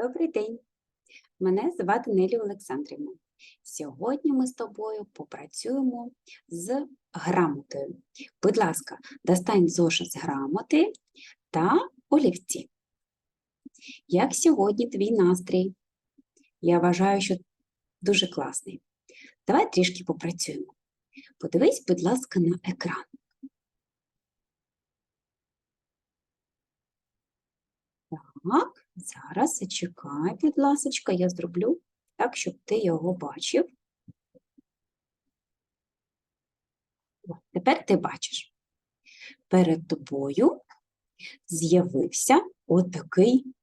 Добрий день. Мене звати Нелі Олександрівна. Сьогодні ми з тобою попрацюємо з грамотою. Будь ласка, достань зошит з грамоти та олівці. Як сьогодні твій настрій? Я вважаю, що дуже класний. Давай трішки попрацюємо. Подивись, будь ласка, на екран. Так, зараз зачекай, будь ласочка, я зроблю так, щоб ти його бачив. Тепер ти бачиш. Перед тобою з'явився отакий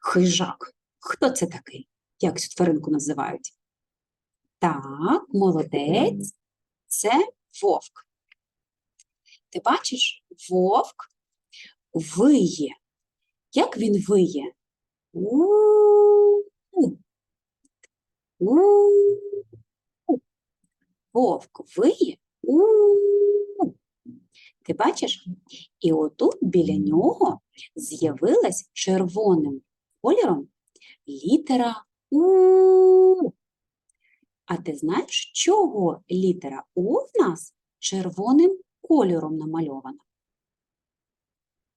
хижак. Хто це такий? Як цю тваринку називають? Так, молодець. Це вовк. Ти бачиш, вовк виє. Як він виє? Вовк виє. Ти бачиш? І отут біля нього з'явилась червоним кольором літера У. А ти знаєш, чого літера У в нас червоним кольором намальована?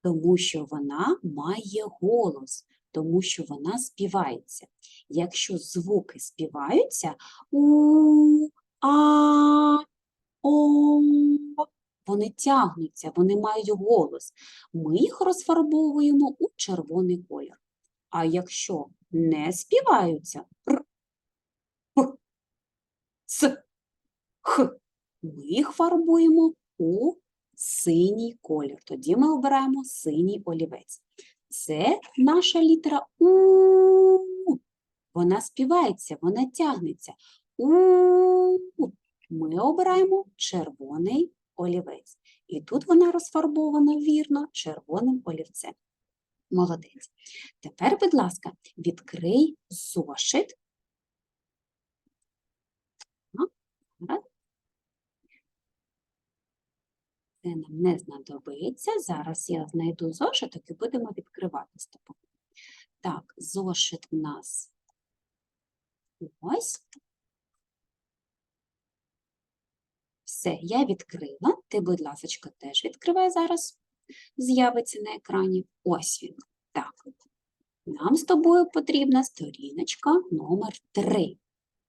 Тому що вона має голос, тому що вона співається. Якщо звуки співаються у, а, о, вони тягнуться, вони мають голос. Ми їх розфарбовуємо у червоний колір. А якщо не співаються р, п, с, х, ми їх фарбуємо у синій колір. Тоді ми обираємо синій олівець. Це наша літера У. Вона співається, вона тягнеться. У. Ми обираємо червоний олівець. І тут вона розфарбована вірно червоним олівцем. Молодець. Тепер, будь ласка, відкрий зошит. Так, зараз. Це нам не знадобиться. Зараз я знайду зошиток і будемо відкривати з тобою. Так, зошит в нас ось. Все, я відкрила. Ти, будь ласка, теж відкривай зараз. З'явиться на екрані. Ось він. Так. Нам з тобою потрібна сторіночка номер 3.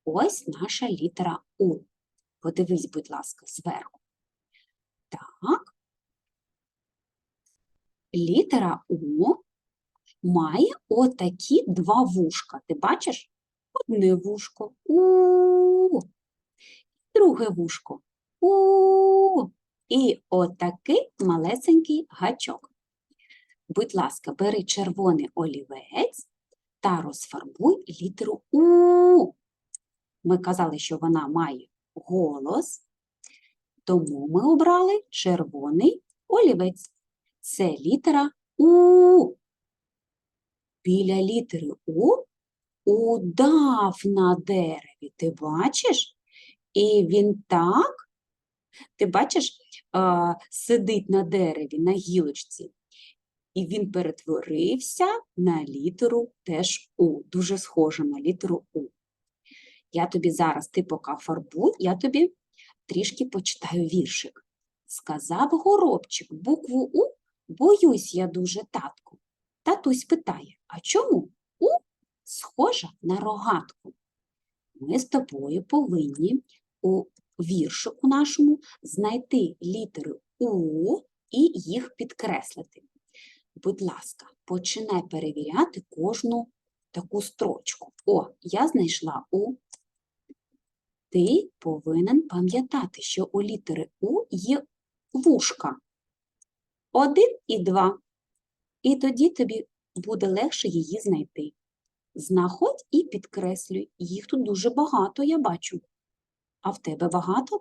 Ось наша літера У. Подивись, будь ласка, зверху. Так. Літера У має отакі два вушка. Ти бачиш? Одне вушко У. Друге вушко У. І отакий малесенький гачок. Будь ласка, бери червоний олівець та розфарбуй літеру У. Ми казали, що вона має голос, тому ми обрали червоний олівець. Це літера У. Біля літери У удав на дереві. Ти бачиш? І він так, ти бачиш, сидить на дереві, на гілочці. І він перетворився на літеру теж У, дуже схоже на літеру У. Я тобі зараз, ти поки фарбуй, я тобі трішки почитаю віршик. Сказав горобчик букву У, боюсь я дуже татку. Татусь питає, а чому У схожа на рогатку? Ми з тобою повинні у віршику нашому знайти літери У і їх підкреслити. Будь ласка, починай перевіряти кожну таку строчку. О, я знайшла У. Ти повинен пам'ятати, що у літери У є вушка. Один і два. І тоді тобі буде легше її знайти. Знаходь і підкреслюй. Їх тут дуже багато, я бачу. А в тебе багато?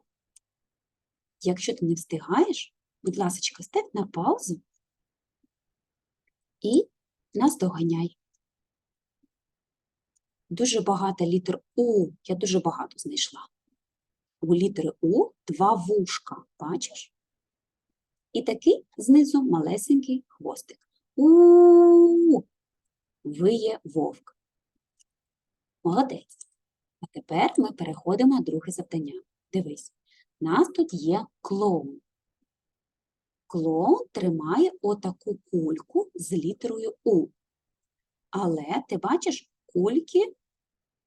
Якщо ти не встигаєш, будь ласка, став на паузу і наздоганяй. Дуже багато літер У. Я дуже багато знайшла. У літери У два вушка, бачиш? І такий знизу малесенький хвостик. У виє вовк. Молодець. А тепер ми переходимо на друге завдання. Дивись, у нас тут є клоун. Клоун тримає отаку кульку з літерою У. Але ти бачиш, кульки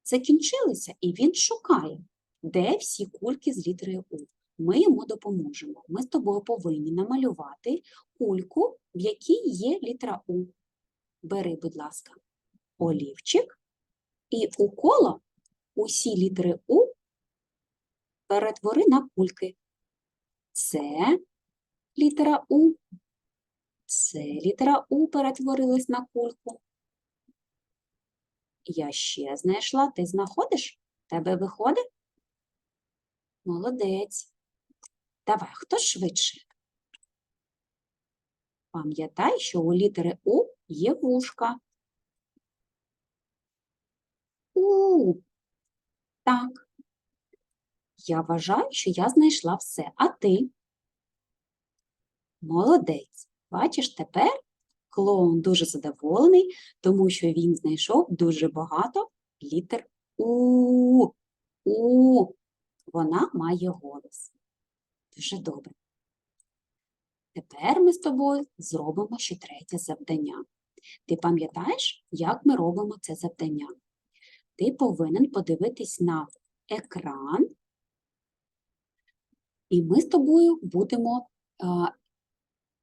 закінчилися, і він шукає, де всі кульки з літерою У. Ми йому допоможемо. Ми з тобою повинні намалювати кульку, в якій є літера У. Бери, будь ласка, олівчик, і у коло усі літери У перетвори на кульки. Це літера У. Це літера У перетворилась на кульку. Я ще знайшла. Ти знаходиш? Тебе виходить? Молодець. Давай, хто швидше? Пам'ятай, що у літери У є вушка. У. Так. Я вважаю, що я знайшла все. А ти? Молодець. Бачиш, тепер клоун дуже задоволений, тому що він знайшов дуже багато літер У. У. Вона має голос. Дуже добре. Тепер ми з тобою зробимо ще третє завдання. Ти пам'ятаєш, як ми робимо це завдання? Ти повинен подивитись на екран, і ми з тобою будемо а,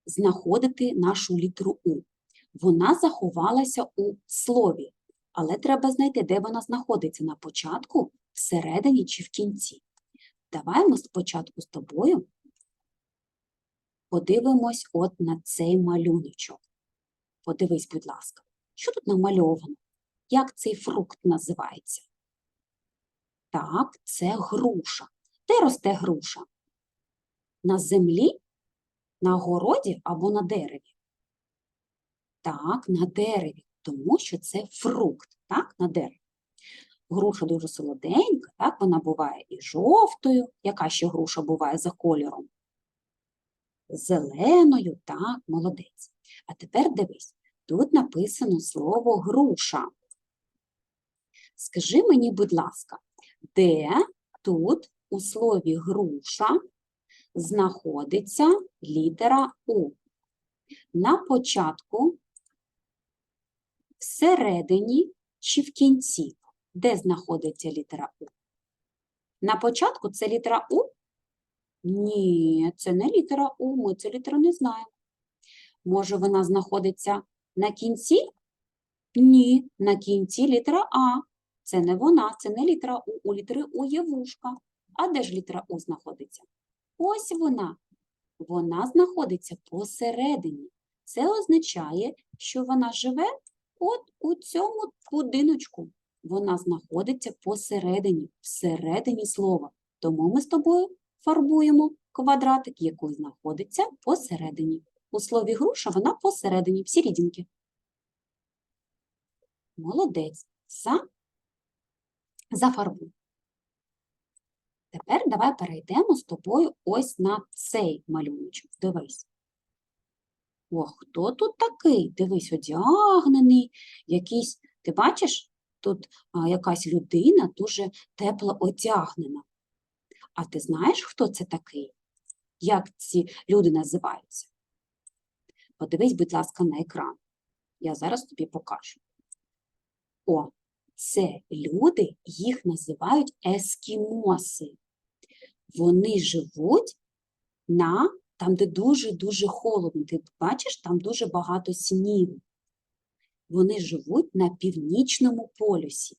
знаходити нашу літеру У. Вона заховалася у слові, але треба знайти, де вона знаходиться на початку, всередині чи в кінці. Давай ми спочатку з тобою подивимось от на цей малюночок. Подивись, будь ласка, що тут намальовано? Як цей фрукт називається? Так, це груша. Де росте груша? На землі, на городі або на дереві? Так, на дереві, тому що це фрукт, так, на дереві. Груша дуже солоденька, так, вона буває і жовтою. Яка ще груша буває за кольором? Зеленою, так, молодець. А тепер дивись, тут написано слово груша. Скажи мені, будь ласка, де тут у слові груша знаходиться літера У? На початку, всередині чи в кінці? Де знаходиться літера У? На початку це літера У? Ні, це не літера У, ми цю літеру не знаємо. Може, вона знаходиться на кінці? Ні, на кінці літера А. Це не вона, це не літера У. У літери У є вушка. А де ж літера У знаходиться? Ось вона. Вона знаходиться посередині. Це означає, що вона живе от у цьому будиночку. Вона знаходиться посередині, всередині слова. Тому ми з тобою фарбуємо квадратик, який знаходиться посередині. У слові груша вона посередині, всі рідінки. Молодець. За зафарбуй. Тепер давай перейдемо з тобою ось на цей малюночок. Дивись. О, хто тут такий? Дивись, одягнений, якийсь, ти бачиш, тут а, якась людина дуже тепло одягнена. А ти знаєш, хто це такий? Як ці люди називаються? Подивись, будь ласка, на екран. Я зараз тобі покажу. О, це люди, їх називають ескімоси. Вони живуть на там, де дуже-дуже холодно. Ти бачиш, там дуже багато снігу. Вони живуть на північному полюсі,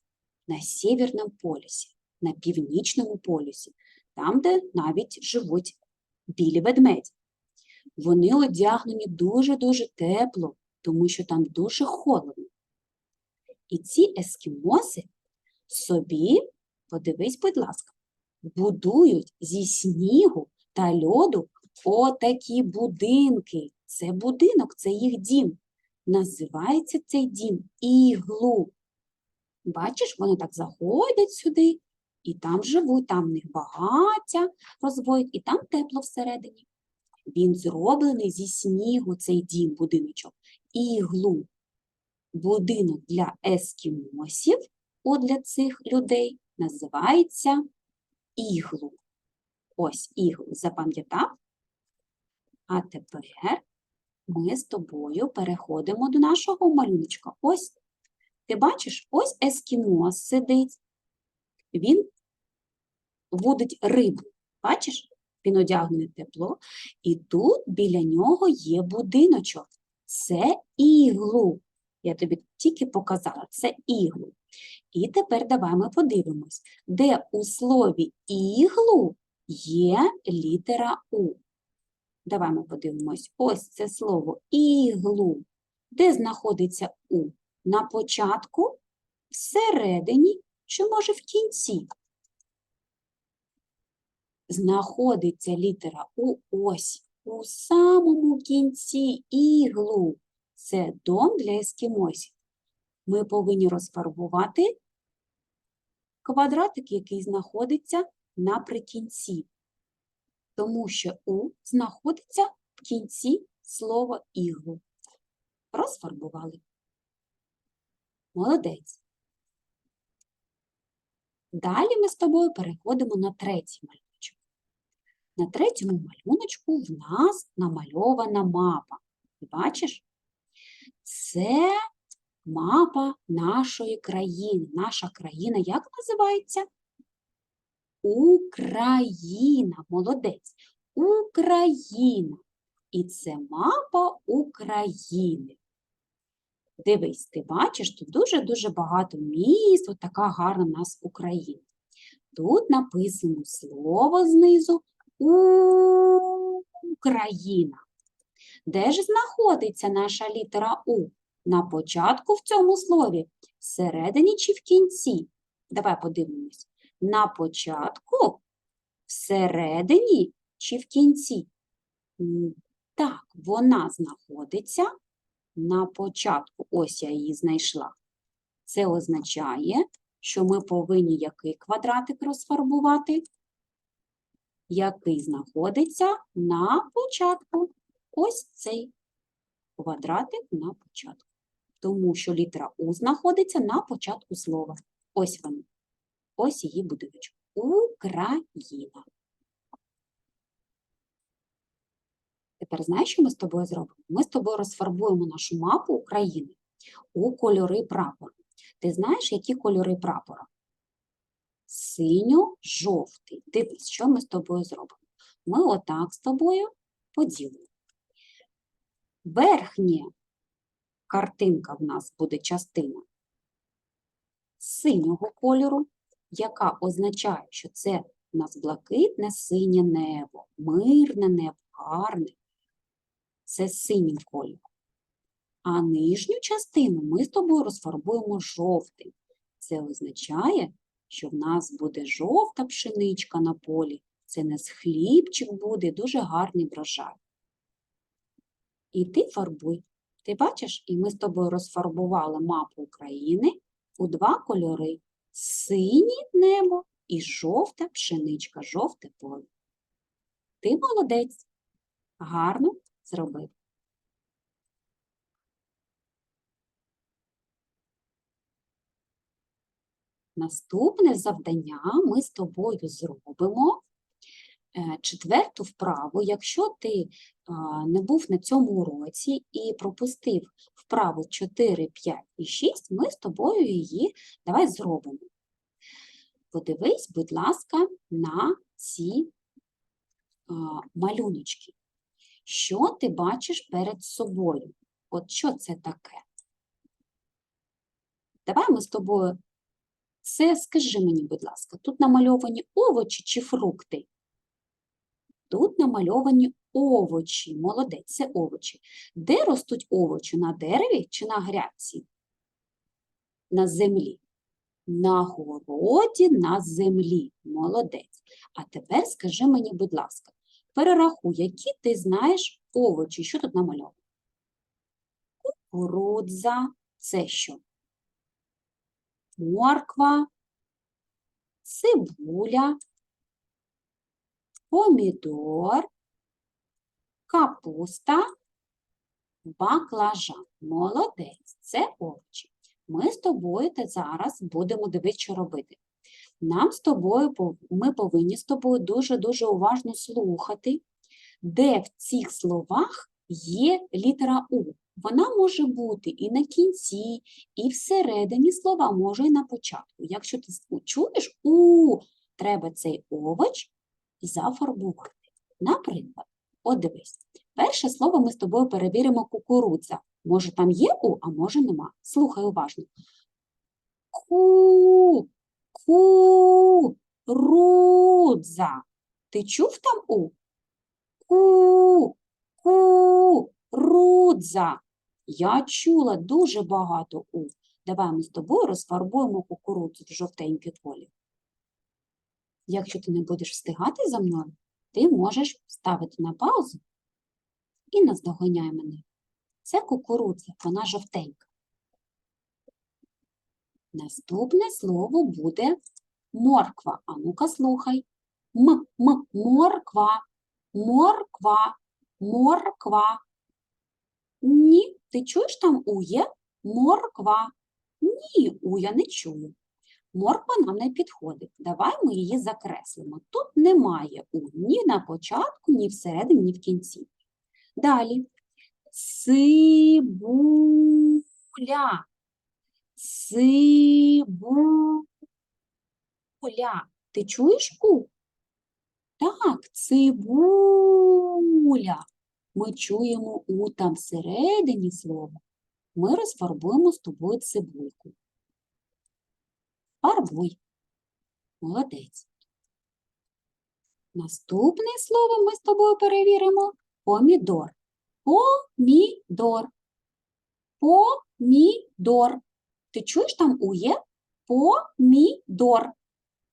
на Сєвєрному полюсі, на північному полюсі, там, де навіть живуть білі ведмеді. Вони одягнені дуже-дуже тепло, тому що там дуже холодно. І ці ескімоси собі, подивись, будь ласка, будують зі снігу та льоду отакі будинки. Це будинок, це їх дім. Називається цей дім іглу. Бачиш, вони так заходять сюди і там живуть, там в них багаття розводять, і там тепло всередині. Він зроблений зі снігу, цей дім, будиночок, іглу. Будинок для ескімосів О для цих людей називається іглу. Ось іглу запам'ятав? А тепер ми з тобою переходимо до нашого малюночка. Ось, ти бачиш, ось ескімос сидить. Він водить рибу. Бачиш? Він одягнений тепло. І тут біля нього є будиночок. Це іглу. Я тобі тільки показала, це іглу. І тепер давай ми подивимось, де у слові іглу є літера У. Давай ми подивимось. Ось це слово іглу. Де знаходиться У? На початку, всередині чи може в кінці? Знаходиться літера У ось у самому кінці іглу. Це дом для ескімосів. Ми повинні розфарбувати квадратик, який знаходиться наприкінці тому що У знаходиться в кінці слова іглу. Розфарбували. Молодець. Далі ми з тобою переходимо на третій малюночок. На третьому малюночку в нас намальована мапа. Бачиш? Це мапа нашої країни. Наша країна як називається? Україна, молодець. Україна. І це мапа України. Дивись, ти бачиш, тут дуже-дуже багато міст, от така гарна в нас Україна. Тут написано слово знизу Україна. Де ж знаходиться наша літера У? На початку в цьому слові, всередині чи в кінці? Давай подивимось на початку, всередині чи в кінці? Так, вона знаходиться на початку. Ось я її знайшла. Це означає, що ми повинні який квадратик розфарбувати? Який знаходиться на початку. Ось цей квадратик на початку. Тому що літера У знаходиться на початку слова. Ось вона. Ось її будиночок. Україна. Тепер знаєш, що ми з тобою зробимо? Ми з тобою розфарбуємо нашу мапу України у кольори прапора. Ти знаєш, які кольори прапора? Синьо-жовтий. Дивись, що ми з тобою зробимо. Ми отак з тобою поділимо. Верхня картинка в нас буде частина синього кольору, яка означає, що це у нас блакитне синє небо, мирне небо, гарне. Це синім кольором. А нижню частину ми з тобою розфарбуємо жовтим. Це означає, що в нас буде жовта пшеничка на полі. Це не з хлібчик буде, дуже гарний врожай. І ти фарбуй. Ти бачиш, і ми з тобою розфарбували мапу України у два кольори синє небо і жовта пшеничка, жовте поле. Ти молодець, гарно зробив. Наступне завдання ми з тобою зробимо четверту вправу. Якщо ти не був на цьому уроці і пропустив вправу 4, 5 і 6, ми з тобою її давай зробимо. Подивись, будь ласка, на ці малюночки. Що ти бачиш перед собою? От що це таке? Давай ми з тобою. Це скажи мені, будь ласка, тут намальовані овочі чи фрукти? Тут намальовані овочі. Молодець, це овочі. Де ростуть овочі? На дереві чи на грядці? На землі. На городі, на землі. Молодець. А тепер скажи мені, будь ласка, перерахуй, які ти знаєш овочі. Що тут намальовано? Кукурудза – це що? Морква, цибуля, помідор, капуста, баклажан. Молодець, це овочі. Ми з тобою зараз будемо дивитися, що робити. Нам з тобою, ми повинні з тобою дуже-дуже уважно слухати, де в цих словах є літера У. Вона може бути і на кінці, і всередині слова, може і на початку. Якщо ти чуєш У, треба цей овоч зафарбувати. Наприклад, от дивись, перше слово ми з тобою перевіримо кукурудза. Може там є У, а може нема. Слухай уважно. Ку, ку, рудза. Ти чув там У? Ку, ку, рудза. Я чула дуже багато У. Давай ми з тобою розфарбуємо кукурудзу в жовтенький колір. Якщо ти не будеш встигати за мною, ти можеш ставити на паузу і наздоганяй мене. Це кукурудза, вона жовтенька. Наступне слово буде морква. А ну-ка слухай. М, м, морква, морква, морква. Ні, ти чуєш там у є? Морква. Ні, у я не чую. Морква нам не підходить. Давай ми її закреслимо. Тут немає у ні на початку, ні всередині, ні в кінці. Далі. Цибуля. Цибуля. Ти чуєш у? Так, цибуля. Ми чуємо у там всередині слова. Ми розфарбуємо з тобою цибульку. Фарбуй. Молодець. Наступне слово ми з тобою перевіримо. Помідор. Помідор. Помідор. Ти чуєш там у є? Помідор.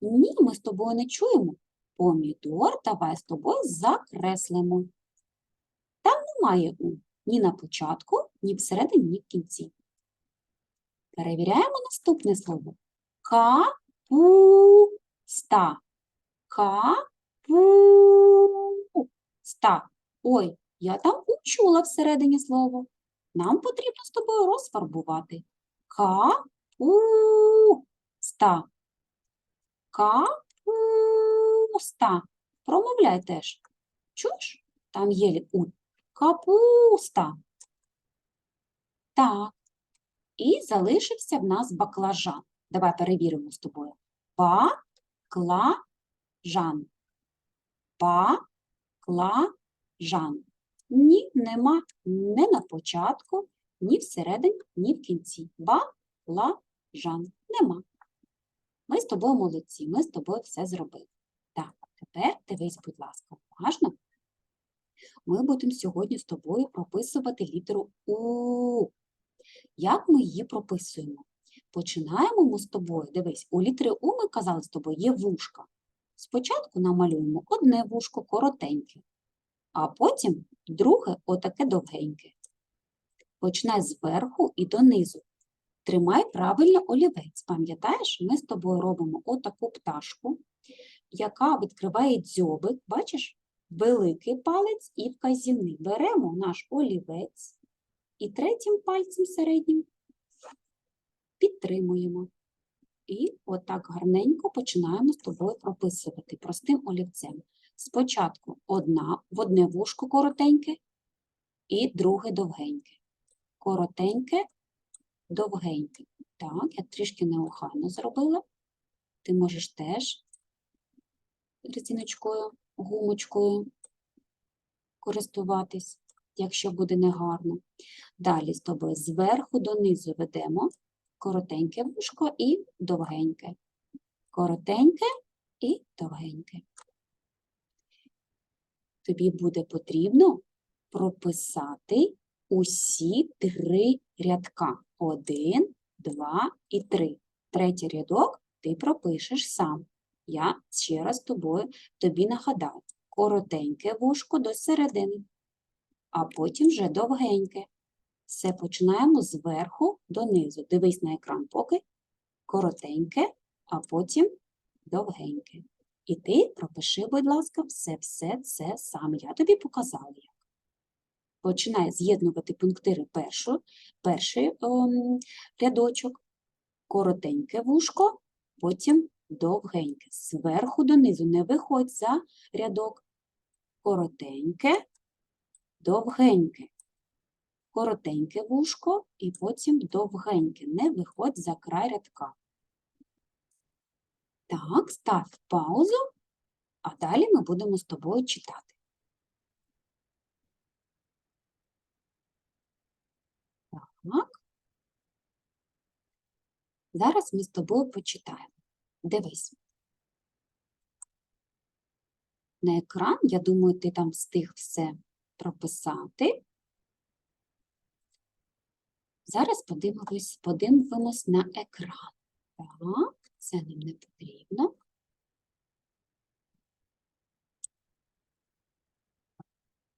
Ні, ми з тобою не чуємо. Помідор давай з тобою закреслимо. Там немає у ні на початку, ні всередині, ні в кінці. Перевіряємо наступне слово. Капуста. Капуста. Ой, я там учула всередині слово. Нам потрібно з тобою розфарбувати. Капуста. Капуста. Промовляй теж. Чуєш? Там є у. Капуста. Так. І залишився в нас баклажан. Давай перевіримо з тобою. Баклажан. Баклажан. Ні, нема ні на початку, ні всередині, ні в кінці. Баклажан. Нема. Ми з тобою молодці, ми з тобою все зробили. Так, тепер дивись, будь ласка, уважно. Ми будемо сьогодні з тобою прописувати літеру У. Як ми її прописуємо? Починаємо ми з тобою. Дивись, у літери У ми казали з тобою є вушка. Спочатку намалюємо одне вушко коротеньке, а потім друге отаке довгеньке. Починай зверху і донизу. Тримай правильно олівець. Пам'ятаєш, ми з тобою робимо отаку пташку, яка відкриває дзьобик, бачиш, великий палець і вказівний. Беремо наш олівець і третім пальцем середнім підтримуємо. І отак гарненько починаємо з тобою прописувати простим олівцем. Спочатку одна, в одне вушко коротеньке і друге довгеньке. Коротеньке, довгеньке. Так, я трішки неохайно зробила. Ти можеш теж резиночкою, гумочкою користуватись, якщо буде негарно. Далі з тобою зверху донизу ведемо коротеньке вушко і довгеньке. Коротеньке і довгеньке. Тобі буде потрібно прописати усі три рядка. Один, два і три. Третій рядок ти пропишеш сам. Я ще раз тобою, тобі нагадаю. Коротеньке вушко до середини, а потім вже довгеньке. Все починаємо зверху донизу. Дивись на екран поки. Коротеньке, а потім довгеньке. І ти пропиши, будь ласка, все-все це сам. Я тобі показала як. Починай з'єднувати пунктири першу, перший ем, рядочок, коротеньке вушко, потім довгеньке. Зверху донизу не виходь за рядок. Коротеньке, довгеньке. Коротеньке вушко і потім довгеньке. Не виходь за край рядка. Так, став паузу, а далі ми будемо з тобою читати. Так. Зараз ми з тобою почитаємо. Дивись. На екран, я думаю, ти там встиг все прописати. Зараз подивимось, подивимось на екран. Так, це нам не потрібно.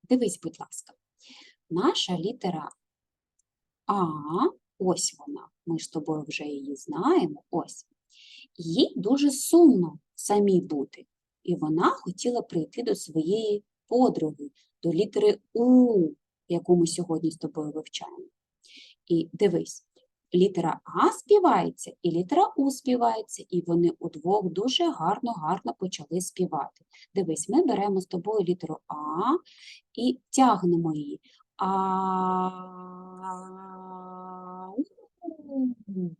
Дивись, будь ласка, наша літера А, ось вона, ми з тобою вже її знаємо, ось. Їй дуже сумно самій бути, і вона хотіла прийти до своєї подруги, до літери У, яку ми сьогодні з тобою вивчаємо. І дивись, літера А співається, і літера У співається, і вони удвох дуже гарно-гарно почали співати. Дивись, ми беремо з тобою літеру А і тягнемо її. А.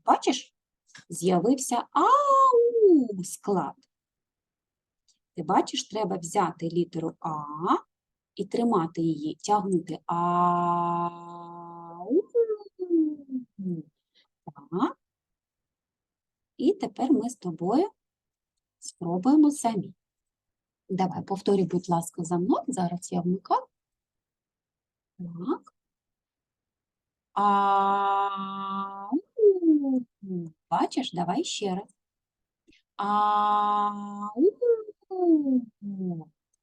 Бачиш? З'явився ау склад. Ти бачиш, треба взяти літеру А і тримати її, тягнути ау. Так. І тепер ми з тобою спробуємо самі. Давай, повторюй, будь ласка, за мною. Зараз я вмикаю. Так. Ау. Бачиш, давай ще раз. Ау.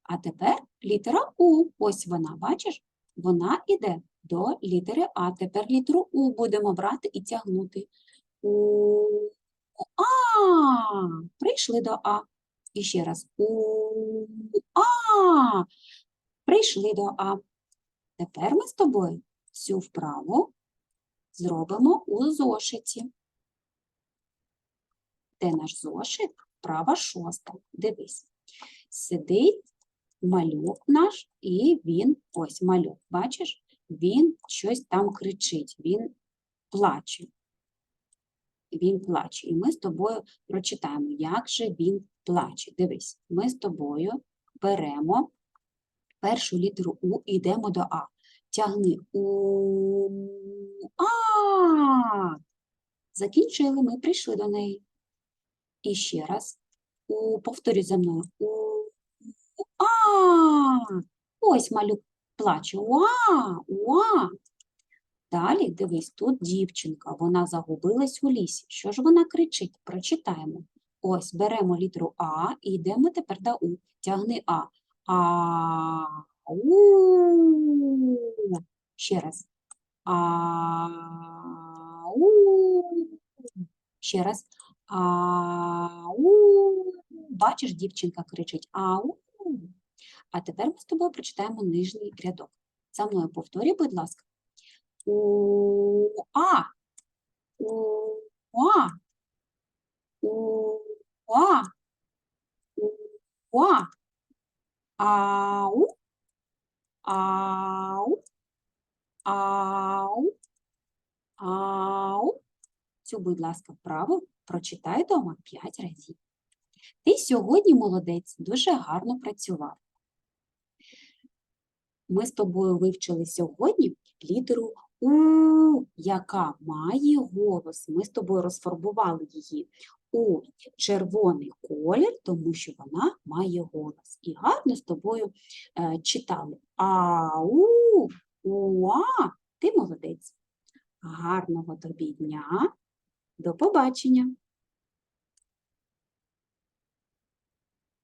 А тепер літера У. Ось вона, бачиш? Вона іде до літери А. Тепер літеру У будемо брати і тягнути. У. А. Прийшли до А. І ще раз. У. А. Прийшли до А. Тепер ми з тобою цю вправу зробимо у зошиті. Де наш зошит? Права шоста. Дивись. Сидить малюк наш, і він, ось малюк, бачиш, він щось там кричить, він плаче. Він плаче. І ми з тобою прочитаємо, як же він плаче. Дивись, ми з тобою беремо першу літеру У і йдемо до А. Тягни У. А. Закінчили, ми прийшли до неї. І ще раз. У, повторюй за мною. У. А. Ось малюк плаче. Уа, уа. Далі, дивись, тут дівчинка, вона загубилась у лісі. Що ж вона кричить? Прочитаємо. Ось, беремо літеру А і йдемо тепер до У. Тягни А. А. У. Ще раз. А. У. Ще раз. А. У. Бачиш, дівчинка кричить Ау. А тепер ми з тобою прочитаємо нижній рядок. За мною повторюй, будь ласка. У А. У А. У А. У А. Ау. Ау. Ау. Ау. Цю, будь ласка, вправу прочитай дома 5 разів. Ти сьогодні молодець, дуже гарно працював. Ми з тобою вивчили сьогодні літеру У, яка має голос. Ми з тобою розфарбували її у червоний колір, тому що вона має голос. І гарно з тобою е, читали. Ау, уа, ти молодець. Гарного тобі дня. До побачення!